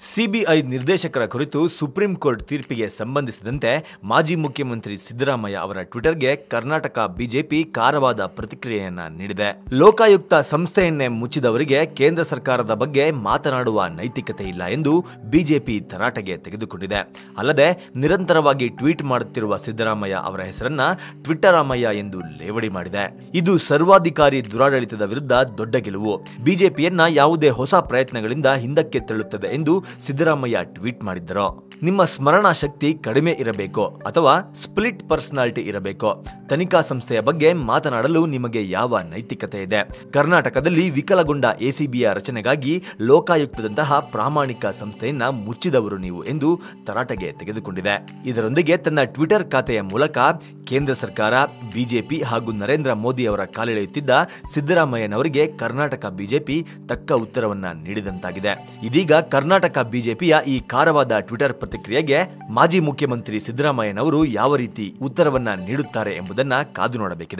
CBI ನಿರ್ದೇಶಕರ ಕುರಿತು supreme court ತೀರ್ಪಿಗೆ ಸಂಬಂಧಿಸಿದಂತೆ ಮಾಜಿ ಮುಖ್ಯಮಂತ್ರಿ ಸಿದ್ದರಾಮಯ್ಯ ಅವರ ಟ್ವಿಟರ್ಗೆ ಕರ್ನಾಟಕ ಬಿಜೆಪಿ ಕಾರವಾದ ಪ್ರತಿಕ್ರಿಯೆಯನ್ನ ನೀಡಿದೆ. ಲೋಕಾಯುಕ್ತ ಸಂಸ್ಥೆಯನ್ನೇ ಮುಚ್ಚಿದವರಿಗೆ ಕೇಂದ್ರ ಸರ್ಕಾರದ ಬಗ್ಗೆ ಮಾತನಾಡುವ ನೈತಿಕತೆ ಇಲ್ಲ ಎಂದು ಬಿಜೆಪಿ ತರಾಟೆಗೆ ತೆಗೆದುಕೊಂಡಿದೆ. ಅಲ್ಲದೆ ನಿರಂತರವಾಗಿ ಟ್ವೀಟ್ ಮಾಡುತ್ತಿರುವ ಸಿದ್ದರಾಮಯ್ಯ ಅವರ ಹೆಸರನ್ನ ಟ್ವಿಟ್ಟರಾಮಯ್ಯ ಎಂದು ಲೇವಡಿ ಮಾಡಿದೆ. ಇದು ಸರ್ವಾಧಿಕಾರಿ ದುರಾಡಳಿತದ ವಿರುದ್ಧ ದೊಡ್ಡ ಗೆಲುವು. ಬಿಜೆಪಿಯನ್ನ ಯಾವುದೇ ಹೊಸ ಪ್ರಯತ್ನಗಳಿಂದ ಹಿಂದಕ್ಕೆ ತಳ್ಳುತ್ತದೆ ಎಂದು ಸಿದ್ದರಾಮಯ್ಯ ಟ್ವೀಟ್ ಮಾಡಿದ್ದರು. ನಿಮ್ಮ ಸ್ಮರಣಾ ಶಕ್ತಿ ಕಡಿಮೆ ಇರಬೇಕು ಅಥವಾ ಸ್ಪ್ಲಿಟ್ ಪರ್ಸನಾಲಿಟಿ ಇರಬೇಕು. ತನಿಖಾ ಸಂಸ್ಥೆಯ ಬಗ್ಗೆ ಮಾತನಾಡಲು ನಿಮಗೆ ಯಾವ ನೈತಿಕತೆ ಇದೆ? ಕರ್ನಾಟಕದಲ್ಲಿ ವಿಕಲಗೊಂಡ ಎಸಿಬಿಯ ರಚನೆಗಾಗಿ ಲೋಕಾಯುಕ್ತದಂತಹ ಪ್ರಾಮಾಣಿಕ ಸಂಸ್ಥೆಯನ್ನ ಮುಚ್ಚಿದವರು ನೀವು ಎಂದು ತರಾಟೆಗೆ ತೆಗೆದುಕೊಂಡಿದೆ. ಇದರೊಂದಿಗೆ ತನ್ನ ಟ್ವಿಟರ್ ಖಾತೆಯ ಮೂಲಕ ಕೇಂದ್ರ ಸರ್ಕಾರ, ಬಿಜೆಪಿ ಹಾಗೂ ನರೇಂದ್ರ ಮೋದಿ ಅವರ ಕಾಲೆಳೆಯುತ್ತಿದ್ದ ಸಿದ್ದರಾಮಯ್ಯನವರಿಗೆ ಕರ್ನಾಟಕ ಬಿಜೆಪಿ ತಕ್ಕ ಉತ್ತರವನ್ನ ನೀಡಿದಂತಾಗಿದೆ. ಇದೀಗ ಕರ್ನಾಟಕ ಬಿಜೆಪಿಯ ಈ ಕಾರವಾದ ಟ್ವಿಟರ್ ಪ್ರತಿಕ್ರಿಯೆಗೆ ಮಾಜಿ ಮುಖ್ಯಮಂತ್ರಿ ಸಿದ್ದರಾಮಯ್ಯನವರು ಯಾವ ರೀತಿ ಉತ್ತರವನ್ನ ನೀಡುತ್ತಾರೆ ಎಂಬುದನ್ನ ಕಾದು ನೋಡಬೇಕಿದೆ.